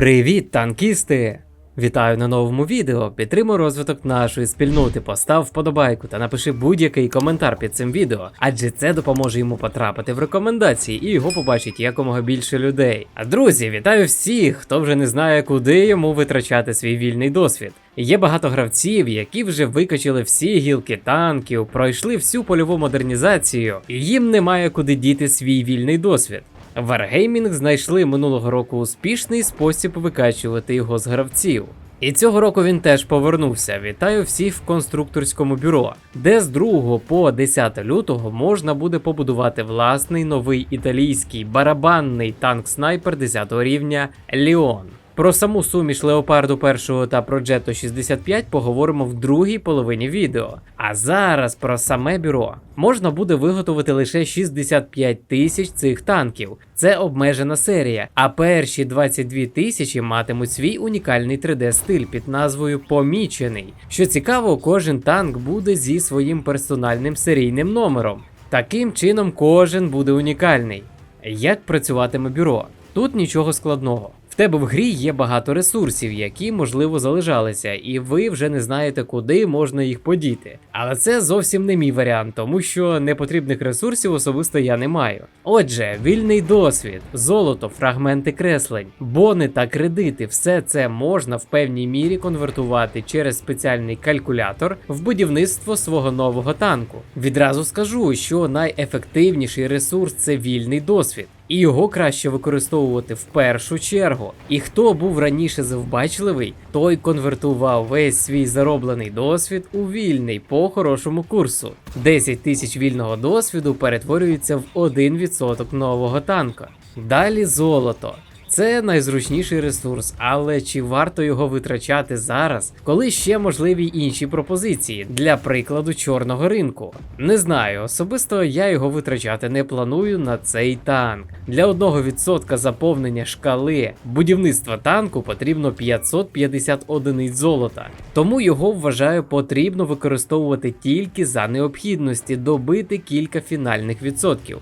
Привіт, танкісти! Вітаю на новому відео. Підтримуй розвиток нашої спільноти, постав вподобайку та напиши будь-який коментар під цим відео, адже це допоможе йому потрапити в рекомендації і його побачить якомога більше людей. А друзі, вітаю всіх, хто вже не знає, куди йому витрачати свій вільний досвід. Є багато гравців, які вже викачали всі гілки танків, пройшли всю польову модернізацію, і їм немає куди діти свій вільний досвід. Wargaming знайшли минулого року успішний спосіб викачувати його з гравців. І цього року він теж повернувся. Вітаю всіх в конструкторському бюро, де з 2 по 10 лютого можна буде побудувати власний новий італійський барабанний танк снайпер 10 рівня Ліон. Про саму суміш Леопарду 1 та про Джетто 65 поговоримо в другій половині відео. А зараз про саме бюро. Можна буде виготовити лише 65 тисяч цих танків. Це обмежена серія. А перші 22 тисячі матимуть свій унікальний 3D-стиль під назвою Помічений. Що цікаво, кожен танк буде зі своїм персональним серійним номером. Таким чином, кожен буде унікальний. Як працюватиме бюро? Тут нічого складного. Тебе в грі є багато ресурсів, які можливо залежалися, і ви вже не знаєте, куди можна їх подіти. Але це зовсім не мій варіант, тому що непотрібних ресурсів особисто я не маю. Отже, вільний досвід, золото, фрагменти креслень, бони та кредити все це можна в певній мірі конвертувати через спеціальний калькулятор в будівництво свого нового танку. Відразу скажу, що найефективніший ресурс це вільний досвід. І його краще використовувати в першу чергу. І хто був раніше завбачливий, той конвертував весь свій зароблений досвід у вільний по хорошому курсу. 10 тисяч вільного досвіду перетворюється в 1% нового танка. Далі золото. Це найзручніший ресурс, але чи варто його витрачати зараз, коли ще можливі інші пропозиції, для прикладу чорного ринку? Не знаю, особисто я його витрачати не планую на цей танк. Для 1% заповнення шкали будівництва танку потрібно 550 одиниць золота, тому його вважаю потрібно використовувати тільки за необхідності добити кілька фінальних відсотків.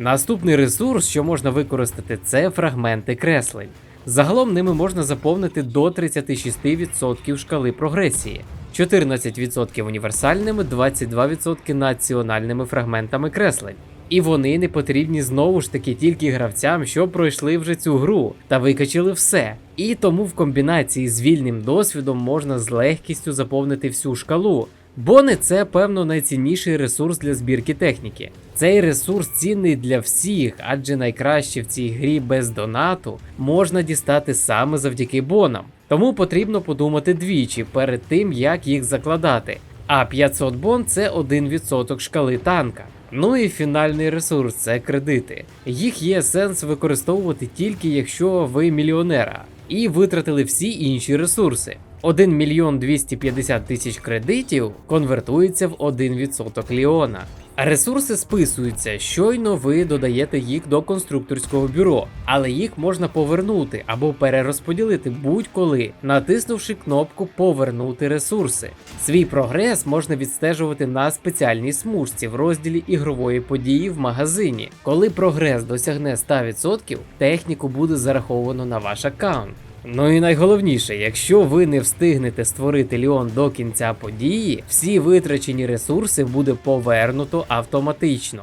Наступний ресурс, що можна використати, це фрагменти креслень. Загалом ними можна заповнити до 36% шкали прогресії, 14% універсальними, 22% національними фрагментами креслень. І вони не потрібні знову ж таки тільки гравцям, що пройшли вже цю гру та викачали все. І тому в комбінації з вільним досвідом можна з легкістю заповнити всю шкалу. Бони це певно найцінніший ресурс для збірки техніки. Цей ресурс цінний для всіх, адже найкраще в цій грі без донату можна дістати саме завдяки бонам. Тому потрібно подумати двічі перед тим, як їх закладати. А 500 бон це 1% шкали танка. Ну і фінальний ресурс це кредити. Їх є сенс використовувати тільки якщо ви мільйонера і витратили всі інші ресурси. 1 мільйон 250 тисяч кредитів конвертується в 1% Ліона. Ресурси списуються, щойно ви додаєте їх до конструкторського бюро, але їх можна повернути або перерозподілити будь-коли, натиснувши кнопку Повернути ресурси. Свій прогрес можна відстежувати на спеціальній смужці в розділі ігрової події в магазині. Коли прогрес досягне 100%, техніку буде зараховано на ваш аккаунт. Ну і найголовніше, якщо ви не встигнете створити Ліон до кінця події, всі витрачені ресурси буде повернуто автоматично.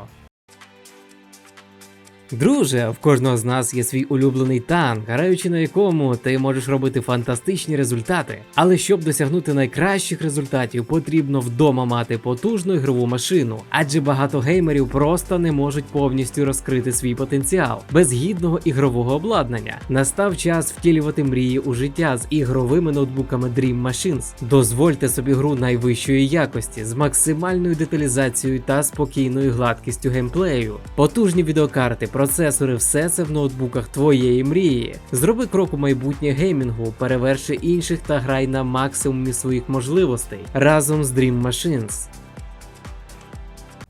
Друже, в кожного з нас є свій улюблений танк, граючи на якому ти можеш робити фантастичні результати. Але щоб досягнути найкращих результатів, потрібно вдома мати потужну ігрову машину, адже багато геймерів просто не можуть повністю розкрити свій потенціал без гідного ігрового обладнання. Настав час втілювати мрії у життя з ігровими ноутбуками Dream Machines. Дозвольте собі гру найвищої якості з максимальною деталізацією та спокійною гладкістю геймплею, потужні відеокарти процесори, все це в ноутбуках твоєї мрії. Зроби крок у майбутнє геймінгу, переверши інших та грай на максимумі своїх можливостей разом з Dream Machines.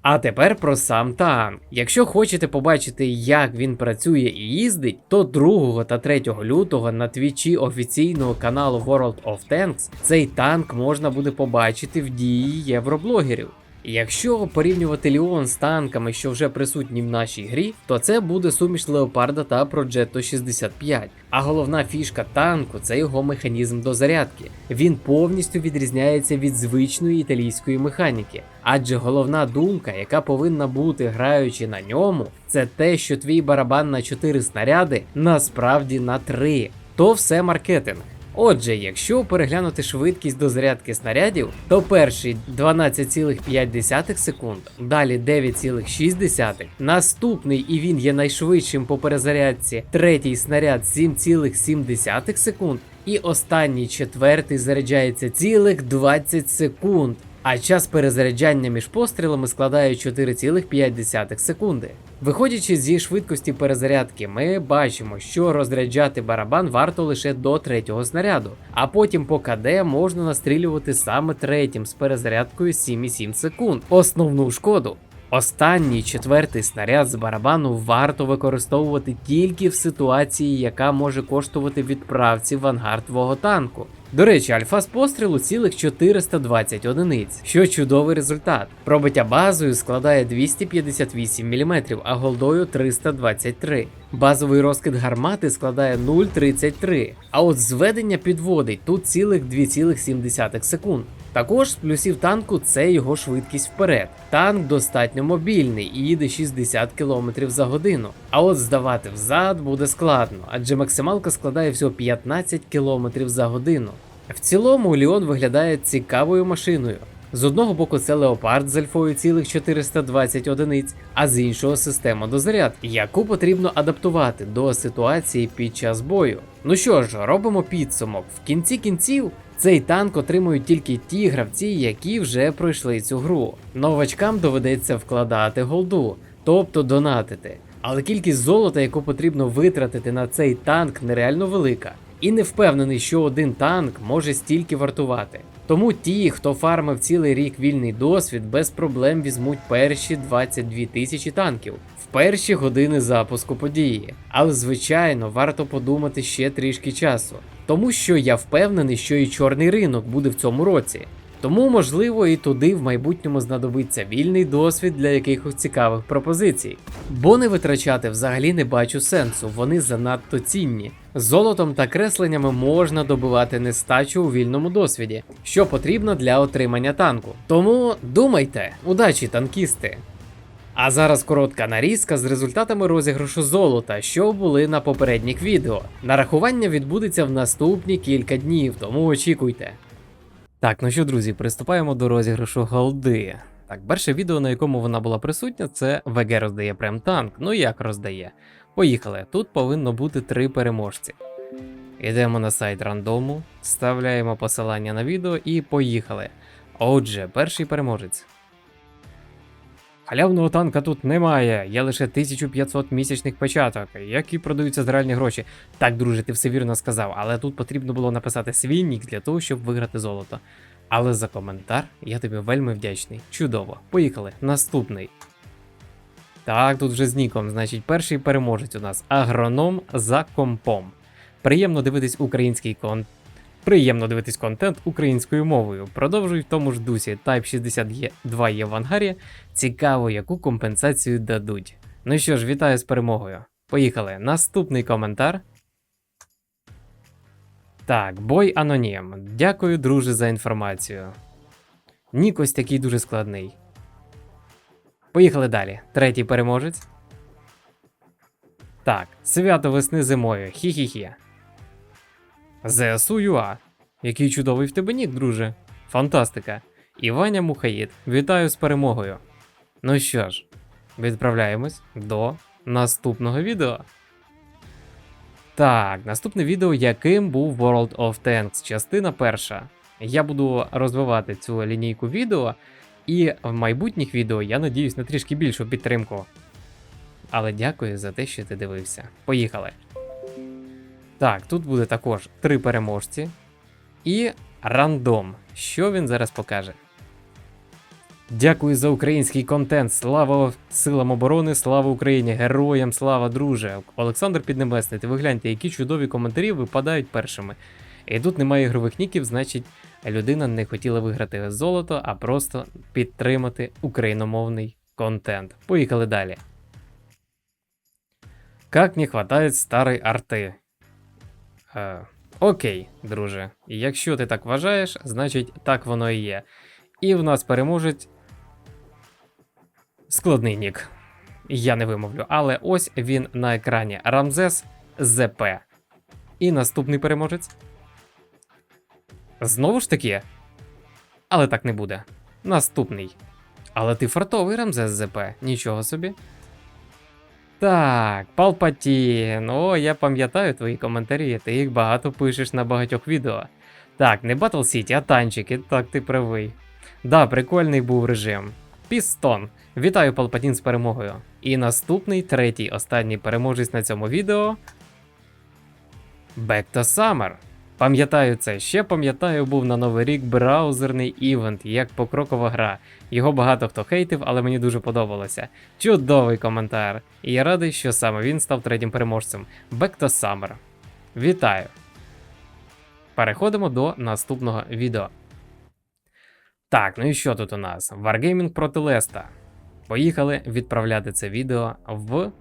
А тепер про сам танк. Якщо хочете побачити, як він працює і їздить, то 2 та 3 лютого на твічі офіційного каналу World of Tanks цей танк можна буде побачити в дії євроблогерів. Якщо порівнювати Ліон з танками, що вже присутні в нашій грі, то це буде суміш Леопарда та Progetto 65. А головна фішка танку це його механізм дозарядки. Він повністю відрізняється від звичної італійської механіки. Адже головна думка, яка повинна бути граючи на ньому, це те, що твій барабан на 4 снаряди насправді на 3. То все маркетинг. Отже, якщо переглянути швидкість дозарядки снарядів, то перший 12,5 секунд, далі 9,6, наступний і він є найшвидшим по перезарядці, третій снаряд 7,7 секунд, і останній четвертий заряджається цілих 20 секунд. А час перезаряджання між пострілами складає 4,5 секунди. Виходячи зі швидкості перезарядки, ми бачимо, що розряджати барабан варто лише до третього снаряду, а потім по КД можна настрілювати саме третім з перезарядкою 7,7 секунд. Основну шкоду. Останній четвертий снаряд з барабану варто використовувати тільки в ситуації, яка може коштувати відправці в ангар твого танку. До речі, альфа з пострілу цілих 420 одиниць, що чудовий результат. Пробиття базою складає 258 мм, а голдою 323. Базовий розкид гармати складає 0,33, а от зведення підводить тут цілих 2,7 секунд. Також з плюсів танку це його швидкість вперед. Танк достатньо мобільний і їде 60 км за годину. А от здавати взад буде складно, адже максималка складає всього 15 км за годину. В цілому Ліон виглядає цікавою машиною. З одного боку це леопард з альфою цілих 420 одиниць, а з іншого система дозарядки, яку потрібно адаптувати до ситуації під час бою. Ну що ж, робимо підсумок. В кінці кінців цей танк отримують тільки ті гравці, які вже пройшли цю гру. Новачкам доведеться вкладати голду, тобто донатити. Але кількість золота, яку потрібно витратити на цей танк, нереально велика. І не впевнений, що один танк може стільки вартувати. Тому ті, хто фармив цілий рік вільний досвід, без проблем візьмуть перші 22 тисячі танків перші години запуску події. Але звичайно, варто подумати ще трішки часу, тому що я впевнений, що і чорний ринок буде в цьому році. Тому, можливо, і туди в майбутньому знадобиться вільний досвід для якихось цікавих пропозицій. Бо не витрачати взагалі не бачу сенсу, вони занадто цінні. Золотом та кресленнями можна добивати нестачу у вільному досвіді, що потрібно для отримання танку. Тому думайте, удачі, танкісти! А зараз коротка нарізка з результатами розіграшу золота, що були на попередніх відео. Нарахування відбудеться в наступні кілька днів, тому очікуйте. Так, ну що, друзі, приступаємо до розіграшу голди. Так, перше відео, на якому вона була присутня, це ВГ роздає прем танк. Ну як роздає? Поїхали. Тут повинно бути три переможці. Йдемо на сайт рандому, вставляємо посилання на відео і поїхали. Отже, перший переможець. Халявного танка тут немає, є лише 1500 місячних початок, які продаються за реальні гроші. Так, друже, ти все вірно сказав, але тут потрібно було написати свій нік для того, щоб виграти золото. Але за коментар я тобі вельми вдячний. Чудово. Поїхали. Наступний. Так, тут вже з ніком, значить, перший переможець у нас агроном за компом. Приємно дивитись український контент. Приємно дивитись контент українською мовою. Продовжуй в тому ж дусі. Type 62 є в ангарі. Цікаво, яку компенсацію дадуть. Ну що ж, вітаю з перемогою. Поїхали. Наступний коментар. Так, бой анонім. Дякую, друже, за інформацію. Нік ось такий дуже складний. Поїхали далі. Третій переможець. Так, свято весни зимою. Хі-хі-хі. ЗСУ ЮА. Який чудовий в тебе нік, друже. Фантастика. Іваня Мухаїд. Вітаю з перемогою. Ну що ж, відправляємось до наступного відео. Так, наступне відео, яким був World of Tanks, частина перша. Я буду розвивати цю лінійку відео, і в майбутніх відео я надіюсь на трішки більшу підтримку. Але дякую за те, що ти дивився. Поїхали. Так, тут буде також три переможці. І рандом. Що він зараз покаже? Дякую за український контент. Слава силам оборони, слава Україні, героям, слава, друже. Олександр Піднебесний, ти ви гляньте, які чудові коментарі випадають першими. І тут немає ігрових ніків, значить, людина не хотіла виграти золото, а просто підтримати україномовний контент. Поїхали далі. Как не хватает старої арти. Е, окей, друже. Якщо ти так вважаєш, значить так воно і є. І в нас переможець складний нік. Я не вимовлю, але ось він на екрані Рамзес ЗП. І наступний переможець. Знову ж таки. Але так не буде. Наступний. Але ти фартовий Рамзес ЗП, нічого собі. Так, Палпатін. О, я пам'ятаю твої коментарі, ти їх багато пишеш на багатьох відео. Так, не Battle City, а танчики, так ти правий. Да, прикольний був режим. Пістон. Вітаю Палпатін з перемогою. І наступний, третій, останній переможець на цьому відео. Back to Summer. Пам'ятаю це, ще пам'ятаю, був на Новий рік браузерний івент, як покрокова гра. Його багато хто хейтив, але мені дуже подобалося. Чудовий коментар. І я радий, що саме він став третім переможцем. Back to Summer. Вітаю! Переходимо до наступного відео. Так, ну і що тут у нас? Wargaming проти Леста. Поїхали відправляти це відео в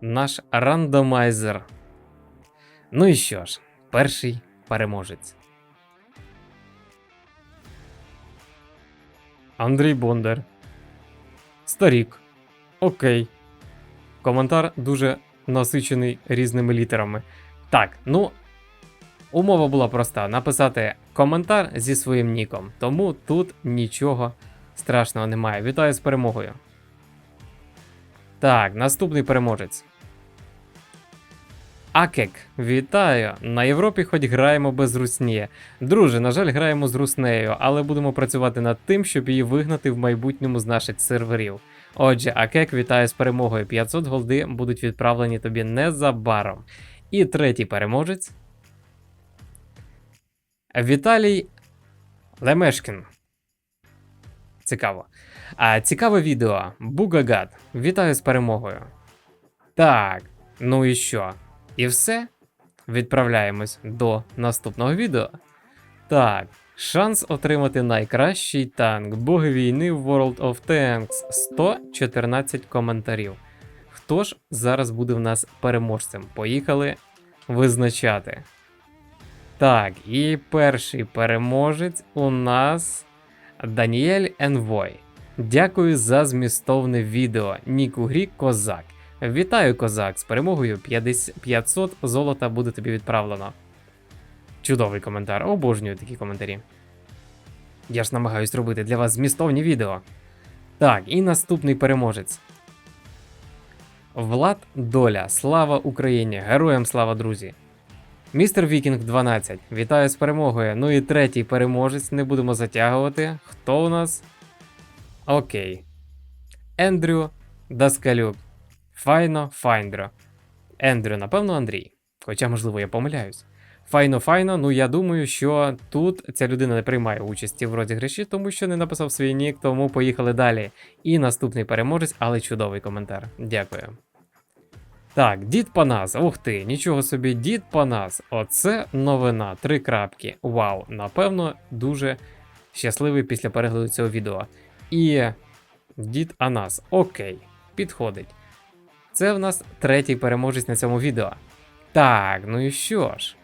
наш рандомайзер. Ну і що ж, перший переможець. Андрій Бондар. Старік. Окей. Коментар дуже насичений різними літерами. Так, ну. Умова була проста: написати коментар зі своїм ніком. Тому тут нічого страшного немає. Вітаю з перемогою. Так, наступний переможець. Акек, вітаю! На Європі хоч граємо без русні. Друже, на жаль, граємо з руснею, але будемо працювати над тим, щоб її вигнати в майбутньому з наших серверів. Отже, Акек, вітаю з перемогою. 500 голди будуть відправлені тобі незабаром. І третій переможець. Віталій Лемешкін. Цікаво. А, Цікаве відео. Бугагат. Вітаю з перемогою. Так, ну і що? І все. Відправляємось до наступного відео. Так, шанс отримати найкращий танк Боги війни в World of Tanks 114 коментарів. Хто ж зараз буде в нас переможцем? Поїхали визначати. Так, і перший переможець у нас Даніель Енвой. Дякую за змістовне відео. Нік грі Козак. Вітаю, козак! З перемогою 500 золота буде тобі відправлено. Чудовий коментар. Обожнюю такі коментарі. Я ж намагаюсь робити для вас змістовні відео. Так, і наступний переможець. Влад Доля. Слава Україні! Героям слава, друзі! Містер Вікінг 12. Вітаю з перемогою. Ну і третій переможець. Не будемо затягувати. Хто у нас? Окей. Ендрю Даскалюк. Файно Файндро. Ендрю, напевно, Андрій. Хоча, можливо, я помиляюсь. Файно файно, ну я думаю, що тут ця людина не приймає участі в розіграші, тому що не написав свій нік, тому поїхали далі. І наступний переможець, але чудовий коментар. Дякую. Так, дід Панас, ух ти, нічого собі, дід Панас. Оце новина. Три крапки. Вау, напевно, дуже щасливий після перегляду цього відео. І дід Анас. Окей, підходить. Це в нас третій переможець на цьому відео. Так, ну і що ж?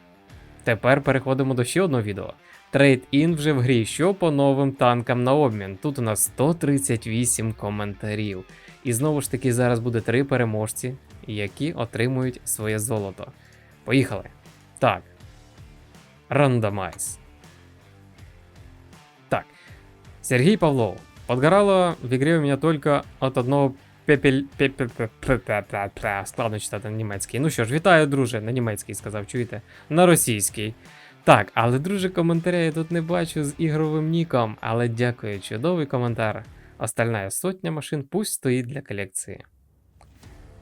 Тепер переходимо до ще одного відео. Трейд-ін вже в грі, що по новим танкам на обмін. Тут у нас 138 коментарів. І знову ж таки, зараз буде три переможці, які отримують своє золото. Поїхали. Так. Рандомайз. Так. Сергій Павлов. Подгорало в игре у меня только от одного пепель... Складно читати на німецький. Ну що ж, вітаю, друже, на німецький сказав, чуєте? На російський. Так, але, друже, коментаря я тут не бачу з ігровим ніком, але дякую, чудовий коментар. Остальная сотня машин пусть стоїть для колекції.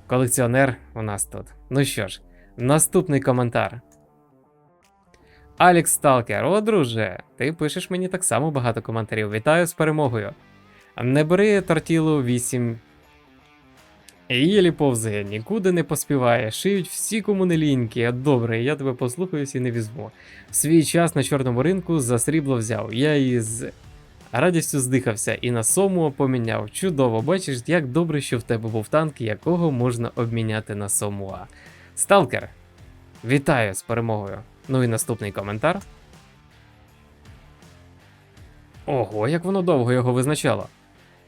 Колекціонер у нас тут. Ну що ж, наступний коментар. Алекс Сталкер, о, друже, ти пишеш мені так само багато коментарів. Вітаю з перемогою. Не бери тортілу 8 Єлі повзає, нікуди не поспіває, шиють всі кому. Добре, я тебе послухаюсь і не візьму. Свій час на чорному ринку за срібло взяв. Я її з радістю здихався і на сому поміняв. Чудово, бачиш, як добре, що в тебе був танк, якого можна обміняти на сомуа. Сталкер, вітаю з перемогою. Ну і наступний коментар. Ого, як воно довго його визначало.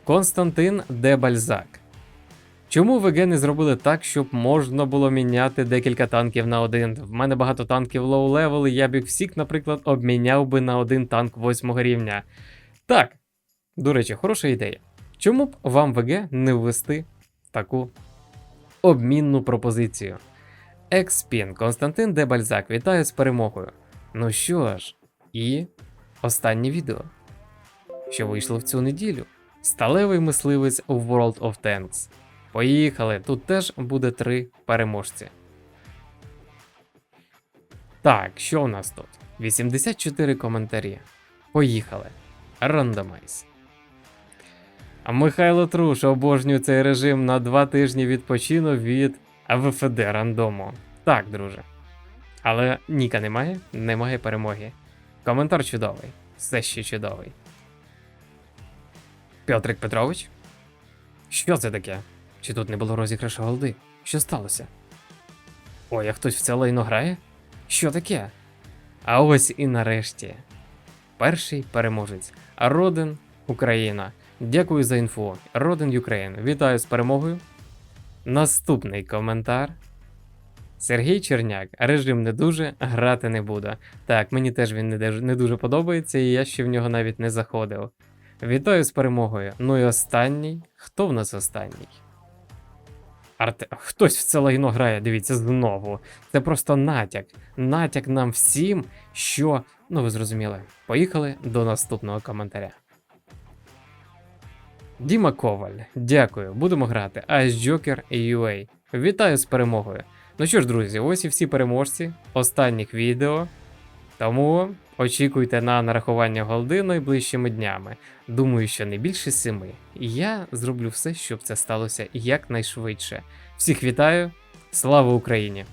Константин де Бальзак. Чому ВГ не зробили так, щоб можна було міняти декілька танків на один? В мене багато танків лоу левел, і я б їх всіх, наприклад, обміняв би на один танк восьмого рівня. Так, до речі, хороша ідея. Чому б вам ВГ не ввести таку обмінну пропозицію? Експін Константин де Бальзак, вітаю з перемогою. Ну що ж, і останнє відео, що вийшло в цю неділю. Сталевий мисливець у World of Tanks. Поїхали, тут теж буде три переможці. Так, що у нас тут? 84 коментарі. Поїхали. Рандомайз. А Михайло Труш обожнює цей режим на два тижні відпочину від АВФД рандому. Так, друже. Але Ніка немає, немає перемоги. Коментар чудовий. Все ще чудовий. Петрик Петрович? Що це таке? Чи тут не було розіграшу голди? Що сталося? Ой, а хтось в це лайно грає? Що таке? А ось і нарешті. Перший переможець. Роден Україна. Дякую за інфу. Роден Юкрейн. Вітаю з перемогою. Наступний коментар. Сергій Черняк. Режим не дуже, грати не буду. Так, мені теж він не дуже подобається, і я ще в нього навіть не заходив. Вітаю з перемогою. Ну і останній. Хто в нас останній? Арте... Хтось в це лайно грає, дивіться, знову. Це просто натяк. Натяк нам всім, що. Ну, ви зрозуміли. Поїхали до наступного коментаря. Діма Коваль, дякую. Будемо грати. Ice Joker UA. Вітаю з перемогою. Ну що ж, друзі, ось і всі переможці останніх відео. Тому очікуйте на нарахування голди найближчими днями. Думаю, що не більше семи. І я зроблю все, щоб це сталося якнайшвидше. Всіх вітаю! Слава Україні!